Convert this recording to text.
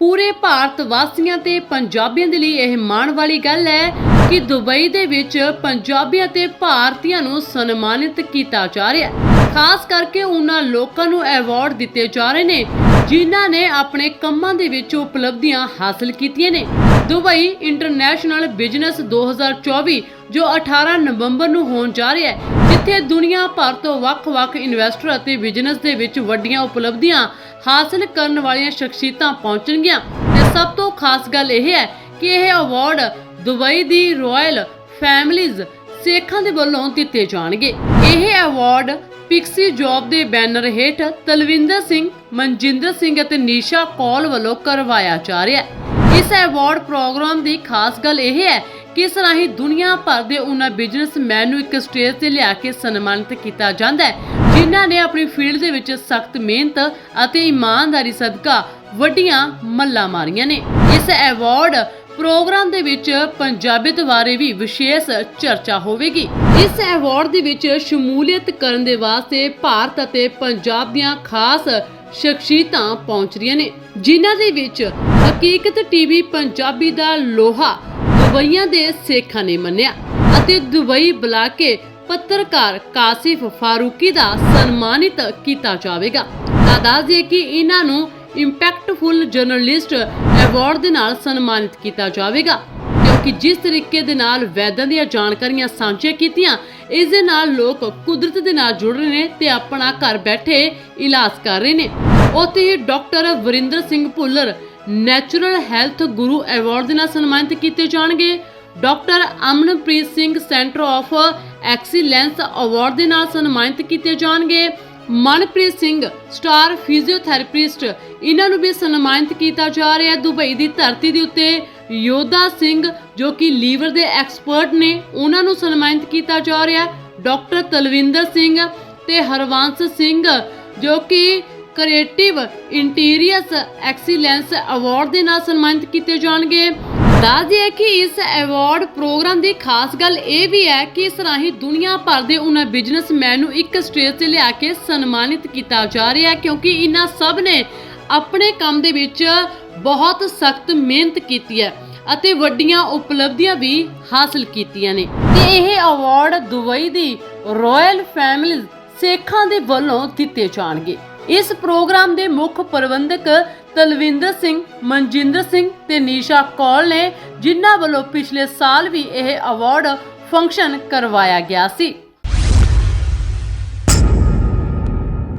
ਪੂਰੇ ਭਾਰਤ ਵਾਸੀਆਂ ਤੇ ਪੰਜਾਬੀਆਂ ਦੇ ਲਈ ਇਹ ਮਾਣ ਵਾਲੀ ਗੱਲ ਹੈ ਕਿ ਦੁਬਈ ਦੇ ਵਿੱਚ ਪੰਜਾਬੀਆਂ ਤੇ ਭਾਰਤੀਆਂ ਨੂੰ ਸਨਮਾਨਿਤ ਕੀਤਾ ਜਾ ਰਿਹਾ ਹੈ। ਖਾਸ ਕਰਕੇ ਉਹਨਾਂ ਲੋਕਾਂ ਨੂੰ ਅਵਾਰਡ ਦਿੱਤੇ ਜਾ ਰਹੇ ਨੇ, ਜਿਨ੍ਹਾਂ ਨੇ ਆਪਣੇ ਕੰਮਾਂ ਦੇ ਵਿੱਚ ਉਪਲਬਧੀਆਂ ਹਾਸਲ ਕੀਤੀਆਂ ਨੇ। ਦੁਬਈ ਇੰਟਰਨੈਸ਼ਨਲ ਬਿਜ਼ਨਸ 2024 ਜੋ 18 ਨਵੰਬਰ ਨੂੰ ਹੋਣ ਜਾ ਰਿਹਾ ਹੈ ਜਿੱਥੇ ਦੁਨੀਆ ਭਰ ਤੋਂ ਵੱਖ-ਵੱਖ ਇਨਵੈਸਟਰ ਅਤੇ ਬਿਜ਼ਨਸ ਦੇ ਵਿੱਚ ਵੱਡੀਆਂ ਉਪਲਬਧੀਆਂ ਹਾਸਲ ਕਰਨ ਵਾਲੀਆਂ ਸ਼ਖਸੀਅਤਾਂ ਪਹੁੰਚਣਗੀਆਂ। ਤੇ ਸਭ ਤੋਂ ਖਾਸ ਗੱਲ ਇਹ ਹੈ ਕਿ ਇਹ ਅਵਾਰਡ ਦੁਬਈ ਦੀ ਰਾਇਲ ਫੈਮਿਲੀਜ਼ ਸੇਖਾਂ ਦੇ ਵੱਲੋਂ ਦਿੱਤੇ ਜਾਣਗੇ। ਇਹ ਅਵਾਰਡ ਪਿਕਸੀ ਜੌਬ ਦੇ ਬੈਨਰ ਹੇਠ ਤਲਵਿੰਦਰ ਸਿੰਘ, ਮਨਜਿੰਦਰ ਸਿੰਘ ਅਤੇ ਨੀਸ਼ਾ ਕੌਲ ਵੱਲੋਂ ਕਰਵਾਇਆ ਜਾ ਰਿਹਾ ਹੈ। ਇਸ ਅਵਾਰਡ ਪ੍ਰੋਗਰਾਮ ਦੀ ਖਾਸ ਗੱਲ ਇਹ ਹੈ ਕਿ ਰਾਹੀਂ ਦੁਨੀਆ ਭਰ ਦੇ ਉਹਨਾਂ ਬਿਜ਼ਨਸਮੈਨ ਨੂੰ ਇੱਕ ਸਟੇਜ ਤੇ ਲਿਆ ਕੇ ਸਨਮਾਨਿਤ ਕੀਤਾ ਜਾਂਦਾ ਹੈ, ਜਿਨ੍ਹਾਂ ਨੇ ਆਪਣੀ ਫੀਲਡ ਦੇ ਵਿੱਚ ਸਖਤ ਮਿਹਨਤ ਅਤੇ ਇਮਾਨਦਾਰੀ ਸਦਕਾ ਵੱਡੀਆਂ ਮੱਲਾਂ ਮਾਰੀਆਂ ਨੇ। ਇਸ ਅਵਾਰਡ ਪ੍ਰੋਗਰਾਮ ਦੇ ਵਿੱਚ ਪੰਜਾਬੀਅਤ ਬਾਰੇ ਵੀ ਵਿਸ਼ੇਸ਼ ਚਰਚਾ ਹੋਵੇਗੀ। ਇਸ ਅਵਾਰਡ ਦੇ ਵਿੱਚ ਸ਼ਮੂਲੀਅਤ ਕਰਨ ਦੇ ਵਾਸਤੇ ਭਾਰਤ ਅਤੇ ਪੰਜਾਬ ਦੀਆਂ ਖਾਸ ਸ਼ਖਸੀਅਤਾਂ ਪਹੁੰਚ ਰਹੀਆਂ ਨੇ, ਜਿਨ੍ਹਾਂ ਦੇ ਵਿੱਚ ਹਕੀਕਤ ਟੀਵੀ ਪੰਜਾਬੀ ਦਾ ਲੋਹਾ ਦੁਬਈਆਂ ਦੇ ਸੇਖਾਂ ਨੇ ਮੰਨਿਆ ਅਤੇ ਦੁਬਈ ਬੁਲਾ ਕੇ ਪੱਤਰਕਾਰ ਕਾਸਿਫ ਫਾਰੂਕੀ ਦਾ ਸਨਮਾਨਿਤ ਕੀਤਾ ਜਾਵੇਗਾ। ਤਾਂ ਦੱਸ ਕਿ ਇਹਨਾਂ ਨੂੰ ਇੰਪੈਕਟਫੁਲ ਜਰਨਲਿਸਟ ਅਵਾਰਡ ਦੇ ਨਾਲ ਸਨਮਾਨਿਤ ਕੀਤਾ ਜਾਵੇਗਾ, ਕਿਉਂਕਿ ਜਿਸ ਤਰੀਕੇ ਦੇ ਨਾਲ ਵੈਦਾਂ ਦੀਆਂ ਜਾਣਕਾਰੀਆਂ ਸਾਂਝੀਆਂ ਕੀਤੀਆਂ, ਇਸ ਦੇ ਨਾਲ ਲੋਕ ਕੁਦਰਤ ਦੇ ਨਾਲ ਜੁੜ ਰਹੇ ਨੇ ਤੇ ਆਪਣਾ ਘਰ ਬੈਠੇ ਇਲਾਜ ਕਰ ਰਹੇ ਨੇ। ਉੱਥੇ ਹੀ doctor Varinder Singh Bhullar natural health guru award ਦੇ ਨਾਲ ਸਨਮਾਨਿਤ ਕੀਤੇ ਜਾਣਗੇ। Doctor Amanpreet Singh centre of excellence award ਦੇ ਨਾਲ ਸਨਮਾਨਿਤ ਕੀਤੇ ਜਾਣਗੇ। ਮਨਪ੍ਰੀਤ ਸਿੰਘ, ਸਟਾਰ ਫਿਜ਼ੀਓਥੈਰੇਪਿਸਟ, ਇਹਨਾਂ ਨੂੰ ਵੀ ਸਨਮਾਨਿਤ ਕੀਤਾ ਜਾ ਰਿਹਾ ਹੈ ਦੁਬਈ ਦੀ ਧਰਤੀ ਦੇ ਉੱਤੇ। ਯੋਧਾ ਸਿੰਘ, ਜੋ ਕਿ ਲੀਵਰ ਦੇ ਐਕਸਪਰਟ ਨੇ, ਉਹਨਾਂ ਨੂੰ ਸਨਮਾਨਿਤ ਕੀਤਾ ਜਾ ਰਿਹਾ ਹੈ। ਡਾਕਟਰ ਤਲਵਿੰਦਰ ਸਿੰਘ ਤੇ ਹਰਵੰਸ ਸਿੰਘ, ਜੋ ਕਿ ਕ੍ਰੀਏਟਿਵ ਇੰਟੀਰੀਅਰਸ ਐਕਸੀਲੈਂਸ ਅਵਾਰਡ ਦੇ ਨਾਲ ਸਨਮਾਨਿਤ ਕੀਤੇ ਜਾਣਗੇ। ਦੱਸ ਦਈਏ ਕਿ ਇਸ ਅਵਾਰਡ ਪ੍ਰੋਗਰਾਮ ਦੀ ਖਾਸ ਗੱਲ ਇਹ ਵੀ ਹੈ ਕਿ ਇਸ ਰਾਹੀਂ ਦੁਨੀਆ ਭਰ ਦੇ ਉਹਨਾਂ ਬਿਜ਼ਨਸਮੈਨ ਨੂੰ ਇੱਕ ਸਟੇਜ ਤੇ ਲਿਆ ਕੇ ਸਨਮਾਨਿਤ ਕੀਤਾ ਜਾ ਰਿਹਾ ਹੈ ਕਿਉਂਕਿ ਇਹਨਾਂ ਸਭ ਨੇ ਆਪਣੇ ਕੰਮ ਦੇ ਵਿੱਚ ਬਹੁਤ ਸਖਤ ਮਿਹਨਤ ਕੀਤੀ ਹੈ ਅਤੇ ਵੱਡੀਆਂ ਉਪਲਬਧੀਆਂ ਵੀ ਹਾਸਲ ਕੀਤੀਆਂ ਨੇ। ਤੇ ਇਹ ਅਵਾਰਡ ਦੁਬਈ ਦੀ ਰਾਇਲ ਫੈਮਿਲੀ ਸੇਖਾਂ ਦੇ ਵੱਲੋਂ ਦਿੱਤੇ ਜਾਣਗੇ। ਇਸ ਪ੍ਰੋਗਰਾਮ ਦੇ ਮੁੱਖ ਪ੍ਰਬੰਧਕ ਤਲਵਿੰਦਰ ਸਿੰਘ, ਮਨਜਿੰਦਰ ਸਿੰਘ ਤੇ ਨੀਸ਼ਾ ਕੌਲ ਨੇ, ਜਿਨ੍ਹਾਂ ਵੱਲੋਂ ਪਿਛਲੇ ਸਾਲ ਵੀ ਇਹ ਅਵਾਰਡ ਫੰਕਸ਼ਨ ਕਰਵਾਇਆ ਗਿਆ ਸੀ।